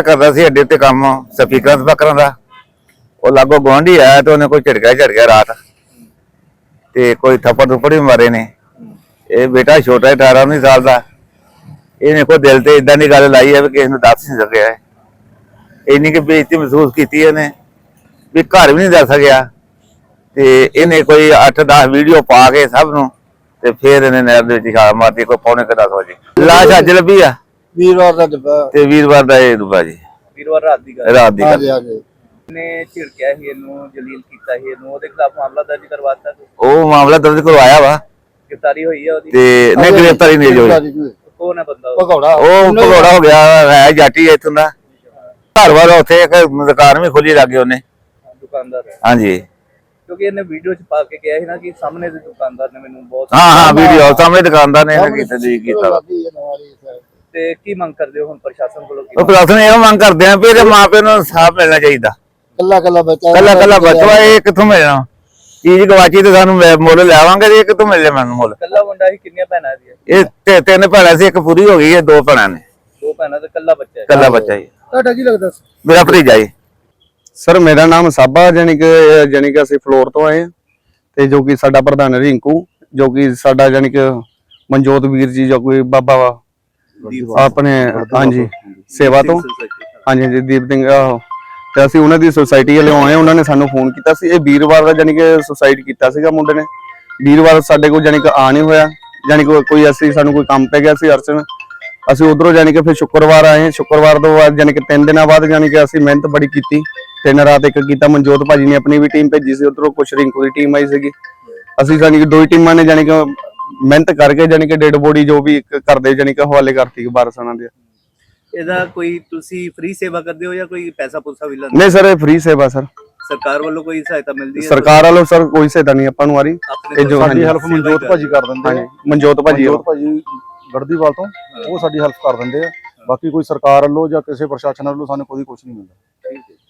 ਕਰਦਾ ਸੀ, ਅੱਡੇ ਉੱਤੇ ਕੰਮ, ਸਪੀਕਰਾਂ ਸਪਾਕਰਾਂ ਦਾ। ਉਹ ਲਾਗੋ ਗਵਾਂਢੀ ਆਇਆ ਤੇ ਉਹਨੇ ਕੋਈ ਝਟਕਾ ਝਟਕਿਆ ਰਾਤ। ਤੇ ਕੋਈ ਥੱਪੜ ਥੁੱਪੜ ਵੀ ਮਾਰੇ ਨੇ। ਇਹ ਬੇਟਾ ਛੋਟਾ ਹੈ 18 19 ਸਾਲ ਦਾ। ਇਹਨੇ ਕੋਈ ਦਿਲ ਤੇ ਇਦਾਂ ਦੀ ਗੱਲ ਲਾਈ ਹੈ ਵੀ ਕਿਸੇ ਨੂੰ ਦੱਸ ਨਹੀਂ ਸਕਿਆ ਹੈ। ਇੰਨੀ ਕਿ ਬੇਇੱਜ਼ਤੀ ਮਹਿਸੂਸ ਕੀਤੀ ਇਹਨੇ, ਵੀ ਘਰ ਵੀ ਨਹੀਂ ਦੱਸ ਸਕਿਆ। ਤੇ ਇਹਨੇ ਕੋਈ 8-10 ਵੀਡੀਓ ਪਾ ਕੇ ਸਭ ਨੂੰ, ਤੇ ਫਿਰ ਇਹਨੇ ਨਹਿਰ ਦੇ ਵਿੱਚ ਛਾਲ ਮਾਰਤੀ, ਕੋਈ ਪੌਣੇ ਕੁ 10 ਵਜੇ। ਲਾਸ਼ ਅੱਜ ਲੱਭੀ ਆ। ਵੀਰਵਾਰ ਦਾ ਡੱਬਾ। ਤੇ ਵੀਰਵਾਰ ਦਾ ਇਹ ਦੁਬਾ ਜੀ। ਵੀਰਵਾਰ ਰਾਤ ਦੀ ਗੱਲ। ਰਾਤ ਦੀ ਹਾਂਜੀ ਗੱਲ। ਹਾਂਜੀ ਨੇ ਝਿੜਕਿਆ ਸੀ ਇਹਨੂੰ ਜਲੀਲ ਕੀਤਾ ਸੀ ਇਹਨੂੰ। ਉਹਦੇ ਖਿਲਾਫ ਮਾਮਲਾ ਦਰਜ ਕਰਵਾਤਾ ਸੀ। ਉਹ ਮਾਮਲਾ ਦਰਜ ਕਰਵਾਇਆ ਵਾ। ਗ੍ਰਿਫਤਾਰੀ ਹੋਈ ਹੈ ਉਹਦੀ। ਤੇ ਨਹੀਂ ਗ੍ਰਿਫਤਾਰੀ ਨਹੀਂ ਹੋਈ। ਕੌਣ ਹੈ ਬੰਦਾ ਉਹ? ਭਗੌੜਾ। ਉਹ ਭਗੌੜਾ ਹੋ ਗਿਆ ਹੈ ਜਾਟੀ ਹੈ ਇੱਥੋਂ ਦਾ। ਘਰ ਵਾਲਾ ਉੱਥੇ ਇੱਕ ਦੁਕਾਨ ਵੀ ਖੋਲੀ ਲੱਗੇ ਉਹਨੇ। ਦੁਕਾਨਦਾਰ ਹੈ। ਹਾਂਜੀ। ਕਿਉਂਕਿ ਇਹਨੇ ਵੀਡੀਓ ਚ ਪਾ ਕੇ ਕਿਹਾ ਸੀ ਨਾ ਕਿ ਸਾਹਮਣੇ ਦੇ ਦੁਕਾਨਦਾਰ ਨੇ ਮੈਨੂੰ ਬਹੁਤ ਹਾਂ ਹਾਂ ਵੀਡੀਓ ਸਾਹਮਣੇ ਦੁਕਾਨਦਾਰ ਨੇ ਇਹਨੇ ਕੀਤਾ ਜੀ ਕੀਤਾ। ਵਾ। ਤੇ ਕੀ ਮੰਗ ਕਰਦੇ ਹੋ ਹੁਣ ਪ੍ਰਸ਼ਾਸਨ ਕੋਲੋਂ? ਕੀ ਉਹ ਪ੍ਰਸ਼ਾਸਨ ਇਹ ਮੰਗ ਕਰਦੇ ਆ ਵੀ ਇਹਦੇ ਮਾਪੇ ਨੂੰ ਸਾਫ਼ ਮਿਲਣਾ ਚਾਹੀਦਾ। ਕੱਲਾ ਕੱਲਾ ਬੱਚਾ ਕੱਲਾ ਕੱਲਾ ਬੱਚਾ ਇਹ ਕਿੱਥੋਂ ਮਿਲਣਾ? ਚੀਜ਼ ਗਵਾਚੀ ਤੇ ਸਾਨੂੰ ਮੈਂ ਮੁੱਲ ਲੈਵਾਂਗੇ ਤੇ ਇਹ ਕਿੱਥੋਂ ਮਿਲ ਜਾ ਮੈਨੂੰ ਮੁੱਲ? ਕੱਲਾ ਮੁੰਡਾ ਸੀ ਕਿੰਨੀਆਂ ਭੈਣਾਂ ਦੀ ਇਹ ਤੇ ਤਿੰਨ ਭੈਣਾਂ ਸੀ ਇੱਕ ਪੂਰੀ ਹੋ ਗਈ ਹੈ ਦੋ ਭੈਣਾਂ ਨੇ। ਦੋ ਭੈਣਾਂ ਤੇ ਕੱਲਾ ਬੱਚਾ ਹੈ। ਕੱਲਾ ਬੱਚਾ ਜੀ ਤੁਹਾਡਾ ਕੀ ਲੱਗਦਾ ਸੀ? ਮੇਰਾ ਭਤੀਜਾ ਜੀ। ਸਰ ਮੇਰਾ ਨਾਮ ਸਾਬਾ ਜਾਨੀ ਕਿ ਜਾਨੀ ਕਿ ਅਸੀਂ ਫਲੋਰ ਤੋਂ ਆਏ ਹਾਂ ਤੇ ਜੋ ਕਿ ਸਾਡਾ ਪ੍ਰਧਾਨ ਰਿੰਕੂ ਜੋ ਕਿ ਸਾਡਾ ਜਾਨੀ ਕਿ ਮਨਜੋਤ ਵੀਰ ਜੀ ਜੋ ਕੋਈ ਬਾਬਾ ਵਾ ਆਪਣੇ ਹਾਂਜੀ ਸੇਵਾ ਤੋਂ। ਹਾਂਜੀ ਜੀ ਦੀਪ ਸਿੰਘ ਆਹੋ। ਤੇ ਅਸੀਂ ਉਹਨਾਂ ਦੀ ਸੁਸਾਇਟੀ ਵਾਲੇ ਆਏ ਉਹਨਾਂ ਨੇ ਸਾਨੂੰ ਫੋਨ ਕੀਤਾ ਸੀ। ਇਹ ਵੀਰਵਾਰ ਦਾ ਜਾਨੀ ਕਿ ਸੁਸਾਇਡ ਕੀਤਾ ਸੀਗਾ ਮੁੰਡੇ ਨੇ। ਵੀਰਵਾਰ ਸਾਡੇ ਕੋਲ ਜਾਨੀ ਕਿ ਆ ਨਹੀਂ ਹੋਇਆ। ਜਾਨੀ ਕਿ ਕੋਈ ਅਸੀਂ ਸਾਨੂੰ ਕੋਈ ਕੰਮ ਪੈ ਗਿਆ ਸੀ ਅਰਚਨ। ਅਸੀਂ ਉਧਰੋਂ ਜਾਨੀ ਕਿ ਫਿਰ ਸ਼ੁੱਕਰਵਾਰ ਆਏ। ਸ਼ੁੱਕਰਵਾਰ ਤੋਂ ਬਾਅਦ ਜਾਨੀ ਕਿ ਤਿੰਨ ਦਿਨਾਂ ਬਾਅਦ ਜਾਨੀ ਕਿ ਅਸੀਂ ਮਿਹਨਤ ਬੜੀ ਕੀਤੀ। ਤਿੰਨ ਰਾਤ ਇੱਕ ਕੀਤਾ। ਮਨਜੋਤ ਭਾਜੀ ਨੇ ਆਪਣੀ ਵੀ ਟੀਮ ਭੇਜੀ ਸੀ। ਉਧਰੋਂ ਕੁਛ ਰਿੰਕੂ ਦੀ ਟੀਮ ਆਈ ਸੀਗੀ। ਅਸੀਂ ਜਾਨੀ ਕਿ ਦੋ ਟੀਮਾਂ ਨੇ ਜਾਨੀ ਕਿ ਮਿਹਨਤ ਕਰਕੇ ਜਾਨੀ ਕਿ ਡੈਡ ਬੋਡੀ ਜੋ ਵੀ ਇੱਕ ਕਰਦੇ ਜਾਨੀ ਕਿ ਹਵਾਲੇ ਕਰਤੀ ਬਾਰਸਾਨਾ ਦੇ ਇਹਦਾ ਕੋਈ ਤੁਸੀਂ ਫ੍ਰੀ ਸੇਵਾ ਕਰਦੇ ਹੋ ਜਾਂ ਕੋਈ ਪੈਸਾ ਪੂਸਾ ਵੀ ਲੈਂਦੇ ਨਹੀਂ ਸਰ ਇਹ ਫ੍ਰੀ ਸੇਵਾ ਸਰ। ਸਰਕਾਰ ਵੱਲੋਂ ਕੋਈ ਸਹਾਇਤਾ ਮਿਲਦੀ ਹੈ? ਸਰਕਾਰ ਵੱਲੋਂ ਸਰ ਕੋਈ ਸਹਾਇਤਾ ਨਹੀਂ ਆਪਾਂ ਨੂੰ ਆ ਰਹੀ ਆਪਣੇ ਇਹ ਜੋ ਸਾਡੀ ਹੈਲਪ ਮਨਜੋਤ ਭਾਜੀ ਕਰ ਦਿੰਦੇ ਹਾਂਜੀ। ਆ ਮਨਜੋਤ ਭਾਜੀ ਮਨਜੋਤ ਭਾਜੀ ਗੜਦੀਵਾਲ ਤੋਂ ਉਹ ਸਾਡੀ ਹੈਲਪ ਕਰ ਦਿੰਦੇ ਆ। ਬਾਕੀ ਕੋਈ ਸਰਕਾਰ ਵੱਲੋਂ ਜਾਂ ਕਿਸੇ ਪ੍ਰਸ਼ਾਸਨ ਵੱਲੋਂ ਸਾਨੂੰ ਕੋਈ ਕੁਝ ਨਹੀਂ ਮਿਲਦਾ।